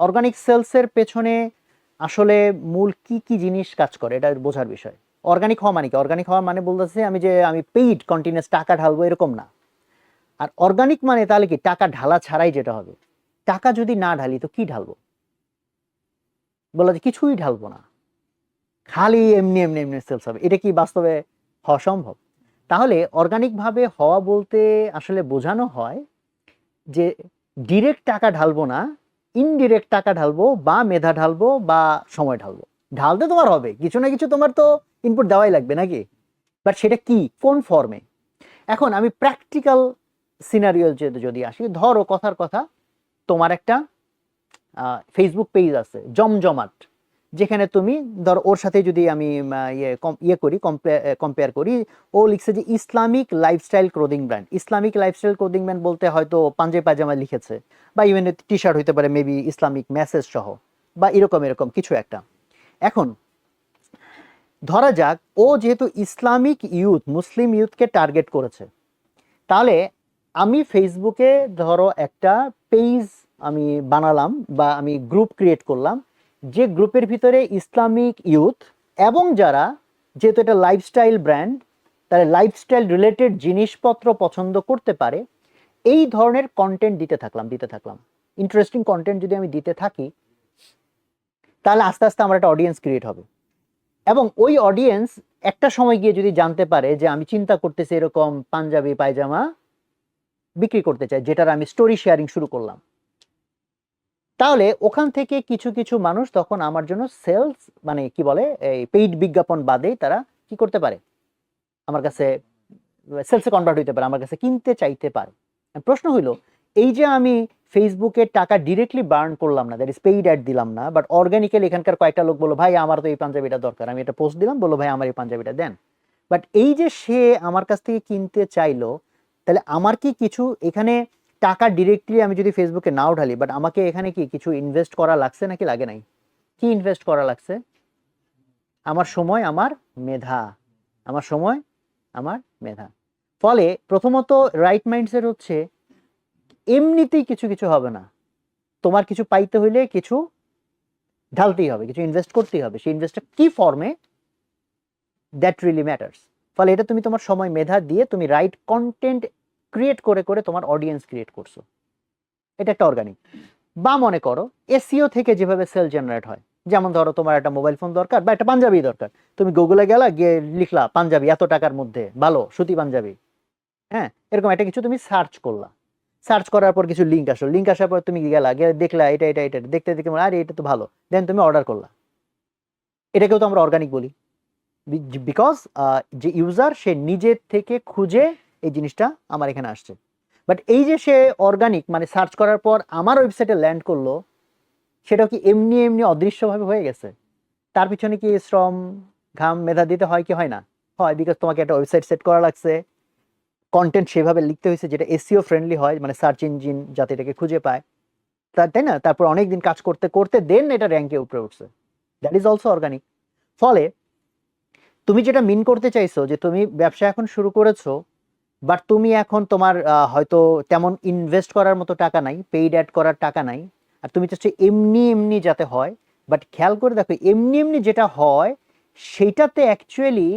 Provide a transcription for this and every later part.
Organic সেলসের পেছনে আসলে মূল কি কি জিনিস কাজ করে, এটা বোঝার বিষয়। অর্গানিক হওয়া মানে কি? অর্গানিক হওয়া মানে বলতেছে আমি যে আমি পেইড কন্টিনিউস টাকা ঢালবো এরকম না। আর অর্গানিক মানে তাহলে কি? টাকা ঢালা ছাড়াই যেটা হবে। টাকা যদি না ঢালি তো কি ঢালবো? বলা যে কিছুই ঢালবো না। খালি এমনি এমনি এমনি সেলস হবে। এটা কি বাস্তবে হওয়া সম্ভব? তাহলে অর্গানিকভাবে হওয়া বলতে আসলে বোঝানো হয় যে ডিরেক্ট টাকা ঢালবো না ইনডিরেক্ট টাকা ঢালবো বা মেধা ঢালবো বা সময় ঢালবো। ঢালতে তোমার হবে, কিছু না কিছু তোমার তো ইনপুট দেওয়াই লাগবে নাকি? বাট সেটা কি? কোন ফর্মে এখন আমি প্র্যাকটিক্যাল সিনারিও যদি আসি, ধরো কথার কথা, তোমার একটা ফেসবুক পেজ আছে, জমজমাট। যেখানে তুমি, ধর, ওর সাথে যদি আমি ইয়ে ইয়ে করি কম্পেয়ার করি, ও লিখছে যে Islamic lifestyle clothing brand Islamic lifestyle clothing brand বলতে হয়তো পাঞ্জাবি পায়জামা লিখেছে, বা ইভেন টি শার্ট হইতে পারে মেবি ইসলামিক মেসেজ সহ, বা এরকম এরকম, কিছু একটা। এখন, ধরা যাক, ও যেহেতু ইসলামিক ইউথ মুসলিম ইউথকে টার্গেট করেছে, তাহলে আমি ফেসবুকে ধরো একটা পেজ আমি বানালাম, বা আমি গ্রুপ ক্রিয়েট করলাম যে গ্রুপের ভিতরে ইসলামিক ইউথ এবং যারা, যেহেতু এটা লাইফস্টাইল ব্র্যান্ড তারা লাইফস্টাইল রিলেটেড জিনিসপত্র পছন্দ করতে পারে, এই ধরনের কন্টেন্ট দিতে থাকলাম দিতে থাকলাম। ইন্টারেস্টিং কন্টেন্ট যদি আমি দিতে থাকি, তাহলে আস্তে আস্তে আমার একটা অডিয়েন্স ক্রিয়েট হবে। এবং ওই অডিয়েন্স একটা সময় গিয়ে যদি জানতে পারে যে আমি চিন্তা করতেছি এরকম পাঞ্জাবি, পায়জামা বিক্রি করতে চাই, যেটার আমি স্টোরি শেয়ারিং শুরু করলাম। তাহলে ওখান থেকে কিছু কিছু মানুষ তখন আমার জন্য সেলস মানে কি বলে, এই পেইড বিজ্ঞাপন বাদেই তারা কি করতে পারে? আমার কাছে, সেলসে কনভার্ট হইতে পারে, আমার কাছে কিনতে চাইতে পারে। প্রশ্ন হইল, এই যে আমি ফেসবুকে টাকা ডিরেক্টলি বার্ন করলাম না দ্যাট ইস পেইড অ্যাড দিলাম না বাট অর্গানিক্যালি এখানকার কয়েকটা লোক বলল, ভাই, আমার তো এই পাঞ্জাবিটা দরকার, আমি এটা পোস্ট দিলাম বলো ভাই, আমার এই পাঞ্জাবিটা দেন। বাট এই যে সে আমার কাছ থেকে কিনতে চাইলো, তাহলে আমার কি কিছু এখানে টাকা ডিরেক্টলি আমি যদি ফেসবুকে নাও ঢালি বাট আমাকে এখানে কি কিছু ইনভেস্ট করা লাগছে নাকি লাগে নাই? কি ইনভেস্ট করা লাগছে? আমার সময়, আমার মেধা। আমার সময়, আমার মেধা। ফলে প্রথমত রাইট মাইন্ডসেট হচ্ছে, এমনিতেই কিছু কিছু হবে না। তোমার কিছু পাইতে হইলে কিছু ঢালতেই হবে, কিছু ইনভেস্ট করতেই হবে। সেই ইনভেস্টটা কি ফর্মে দ্যাট রিয়েলি ম্যাটার্স ফলে এটা তুমি তোমার সময়, মেধা দিয়ে তুমি রাইট কন্টেন্ট ক্রিয়েট করে করে তোমার অডিয়েন্স ক্রিয়েট করছ। এটা একটা অর্গানিক বা মনে করো এসিও থেকে যেভাবে সেল জেনারেট হয়, যেমন ধরো তোমার একটা মোবাইল ফোন দরকার বা একটা পাঞ্জাবি দরকার। তুমি গুগলে গেলা, গিয়ে লিখলা, পাঞ্জাবি, এত টাকার মধ্যে, ভালো, সুতি পাঞ্জাবি। হ্যাঁ এরকম একটা কিছু তুমি সার্চ করলা। সার্চ করার পর কিছু লিঙ্ক আসলো। লিঙ্ক আসার পর তুমি গেলা, গিয়ে দেখলা, এটা এটা এটা। দেখতে দেখতে আরে, এটা তো ভালো। দেন তুমি অর্ডার করলা। এটাকেও তো আমরা অর্গানিক বলি। বিকজ যে ইউজার সে নিজের থেকে খুঁজে এই জিনিসটা আমার এখানে আসছে। বাট এই যে সে অর্গানিক মানে সার্চ করার পর আমার ওয়েবসাইটে ল্যান্ড করল, সেটাও কি এমনি এমনি অদৃশ্যভাবে হয়ে গেছে? তার পিছনে কি শ্রম, ঘাম, মেধা দিতে হয় কি হয় না? হয় বিকজ তোমাকে একটা ওয়েবসাইট সেট করা লাগছে। কন্টেন্ট সেভাবে লিখতে হয়েছে যেটা এসিও ফ্রেন্ডলি হয় মানে সার্চ ইঞ্জিন যাতে এটাকে খুঁজে পায়। তা, তাই না? তারপর অনেক দিন কাজ করতে করতে দেন এটা র্যাঙ্কে উপরে উঠছে। দ্যাট ইজ অলসো অর্গানিক ফলে তুমি যেটা মিন করতে চাইছো যে তুমি ব্যবসা এখন শুরু করেছ বাট তুমি এখন তোমার হয়তো তেমন ইনভেস্ট করার মতো টাকা নাই পেইড অ্যাড করার টাকা নাই। আর তুমি চাচ্ছ এমনি এমনি যাতে হয় বাট খেয়াল করে দেখো, এমনি এমনি যেটা হয় সেটাতে অ্যাকচুয়ালি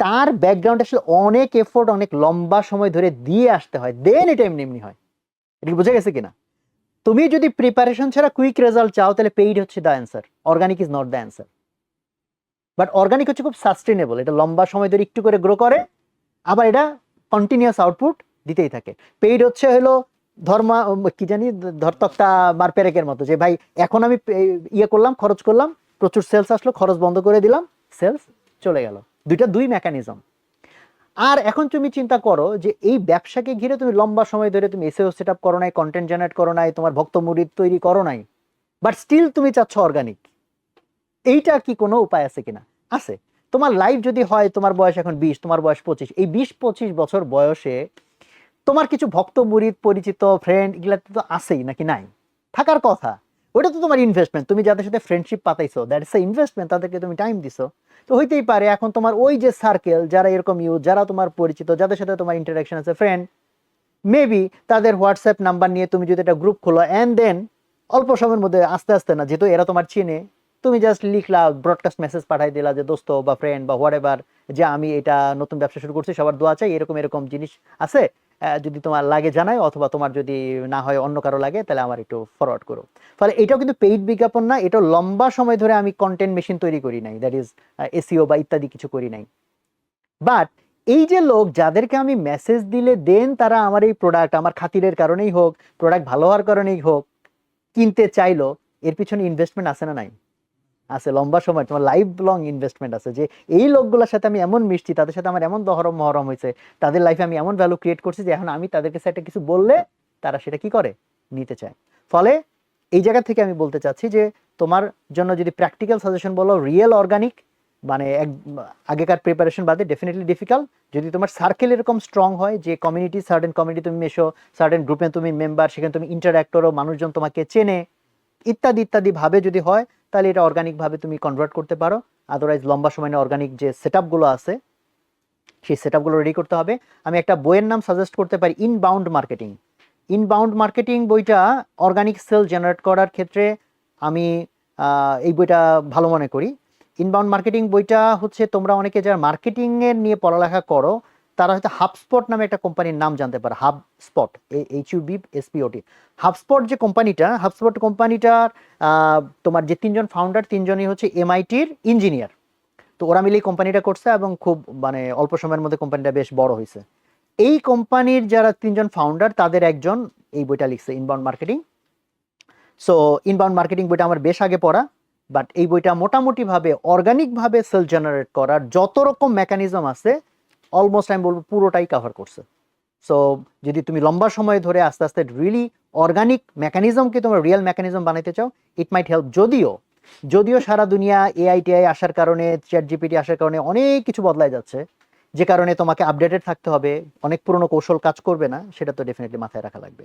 তার ব্যাকগ্রাউন্ড আসলে অনেক এফোর্ট অনেক লম্বা সময় ধরে দিয়ে আসতে হয়। দেন এটা এমনি এমনি হয়। এটা বোঝা গেছে কিনা? তুমি যদি প্রিপারেশন ছাড়া কুইক রেজাল্ট চাও, তাহলে পেইড হচ্ছে the answer organic is not the answer but organic হচ্ছে খুব সাস্টেনেবল এটা লম্বা সময় ধরে একটু করে গ্রো করে, আবার এটা কন্টিনিউয়াস আউটপুট দিতেই থাকে। পেইড হচ্ছে হলো ধর্মা কি জানি ধরতক্তা মার পেরেকের মতো যে, ভাই, এখন আমি ইয়ে করলাম, খরচ করলাম, প্রচুর সেলস আসলো, খরচ বন্ধ করে দিলাম সেলস চলে গেল। দুইটা দুই মেকানিজম আর এখন তুমি চিন্তা করো যে, এই ব্যবসাকে ঘিরে তুমি লম্বা সময় ধরে তুমি এসএও সেট আপ করো নাই কন্টেন্ট জেনারেট করো নাই, তোমার ভক্ত মুরিদ তৈরি করো নাই বাট স্টিল তুমি চাচ্ছ অর্গানিক এইটা কি কোনো উপায় আছে কিনা? আছে। তোমার লাইফ যদি হয়, তোমার বয়স এখন বিশ, তোমার বয়স পঁচিশ, এই বিশ পঁচিশ বছর বয়সে তোমার কিছু ভক্ত, মুরিদ, পরিচিত ফ্রেন্ড এগুলা তো আছেই, নাকি নাই? থাকার কথা। ওটা তো তোমার ইনভেস্টমেন্ট তুমি যাদের সাথে ফ্রেন্ডশিপ পাতাইছো দ্যাট ইস ইনভেস্টমেন্ট তাদেরকে তুমি টাইম দিছো। তো হইতেই পারে এখন তোমার ওই যে সার্কেল যারা এরকম ইউজ যারা তোমার পরিচিত, যাদের সাথে তোমার ইন্টারাকশন আছে ফ্রেন্ড মেবি তাদের হোয়াটসঅ্যাপ নাম্বার নিয়ে তুমি যদি একটা গ্রুপ খোলো অ্যান্ড দেন অল্প সময়ের মধ্যে আস্তে আস্তে না, যেহেতু এরা তোমার চেনে তুমি জাস্ট লিখলা ব্রডকাস্ট মেসেজ পাঠাই দিলা যে, দোস্ত বা ফ্রেন্ড বা হোয়াট এভার যে আমি এটা নতুন ব্যবসা শুরু করছি, সবার দোয়া চাই, এরকম এরকম জিনিস আছে। যদি তোমার লাগে জানাই, অথবা তোমার যদি না হয় অন্য কারও লাগে, তাহলে আমার একটু ফরওয়ার্ড করো। ফলে এটাও কিন্তু পেইড বিজ্ঞাপন না এটা লম্বা সময় ধরে আমি কন্টেন্ট মেশিন তৈরি করি নাই দ্যাট ইজ এসিও বা ইত্যাদি কিছু করি নাই। বাট এই যে লোক যাদেরকে আমি মেসেজ দিলে দেন, তারা আমার এই প্রোডাক্ট আমার খাতিরের কারণেই হোক প্রোডাক্ট ভালো হওয়ার কারণেই হোক, কিনতে চাইলো, এর পিছনে ইনভেস্টমেন্ট আছে না নাই? আছে, লম্বা সময়, তোমার লাইফ লং ইনভেস্টমেন্ট আছে, যে এই লোকগুলোর সাথে আমি এমন মিশছি, তাদের সাথে আমার এমন দহরম মহরম হয়েছে, তাদের লাইফে আমি এমন ভ্যালু ক্রিয়েট করছি যে এখন আমি তাদেরকে একটা কিছু বললে তারা সেটা কি করে? নিতে চায়। ফলে এই জায়গা থেকে আমি বলতে চাচ্ছি যে তোমার জন্য যদি প্র্যাকটিক্যাল সাজেশন বলো রিয়েল অর্গানিক মানে এক, আগেকার প্রিপারেশন বাদে ডেফিনেটলি ডিফিকাল্ট যদি তোমার সার্কেল এরকম স্ট্রং হয়, যে কমিউনিটি সার্টেন কমিউনিটি তুমি মেশো সার্টেন গ্রুপে তুমি মেম্বার সেখানে তুমি ইন্টারাক্ট করো, মানুষজন তোমাকে চেনে, ইত্যাদি ইত্যাদি ভাবে যদি হয় তাহলে এটা অর্গানিক ভাবে তুমি কনভার্ট করতে পারো। আদারওয়াইজ লম্বা সময় অর্গানিক যে সেট আছে, সেই সেট রেডি করতে হবে। আমি একটা বইয়ের নাম সাজেস্ট করতে পারি ইনবাউন্ড মার্কেটিং ইনবাউন্ড মার্কেটিং বইটা অর্গানিক সেল জেনারেট করার ক্ষেত্রে আমি এই বইটা ভালো মনে করি। ইনবাউন্ড মার্কেটিং বইটা হচ্ছে তোমরা অনেকে যারা মার্কেটিং এর নিয়ে পড়ালেখা করো তারা হয়তো হাবস্পট নামে একটা কোম্পানির নাম জানতে পারে HubSpot H U B S P O T HubSpot যে কোম্পানিটা হাবস্পট কোম্পানিটার তোমার যে তিনজন ফাউন্ডার তিনজনই হচ্ছে এমআইটির ইঞ্জিনিয়ার তো ওরা মিলেই কোম্পানিটা করছে এবং খুব মানে অল্প সময়ের মধ্যে কোম্পানিটা বেশ বড় হয়েছে। এই কোম্পানির যারা তিনজন ফাউন্ডার তাদের একজন এই বইটা লিখছে inbound marketing so inbound marketing বইটা আমার বেশ আগে পড়া বাট এই বইটা মোটামুটিভাবে অর্গানিকভাবে সেল জেনারেট করার যত রকম মেকানিজম আছে অলমোস্ট আমি বলব পুরোটাই কাভার করছে। সো যদি তুমি লম্বা সময় ধরে আস্তে আস্তে রিয়েলি অর্গানিক মেকানিজমকে তোমার রিয়েল মেকানিজম বানাইতে চাও ইট মাইট হেল্প যদিও যদিও সারা দুনিয়া এআই টিআই আসার কারণে চ্যাট জিপিটি আসার কারণে অনেক কিছু বদলায় যাচ্ছে, যে কারণে তোমাকে আপডেটেড থাকতে হবে, অনেক পুরনো কৌশল কাজ করবে না, সেটা তো ডেফিনেটলি মাথায় রাখা লাগবে।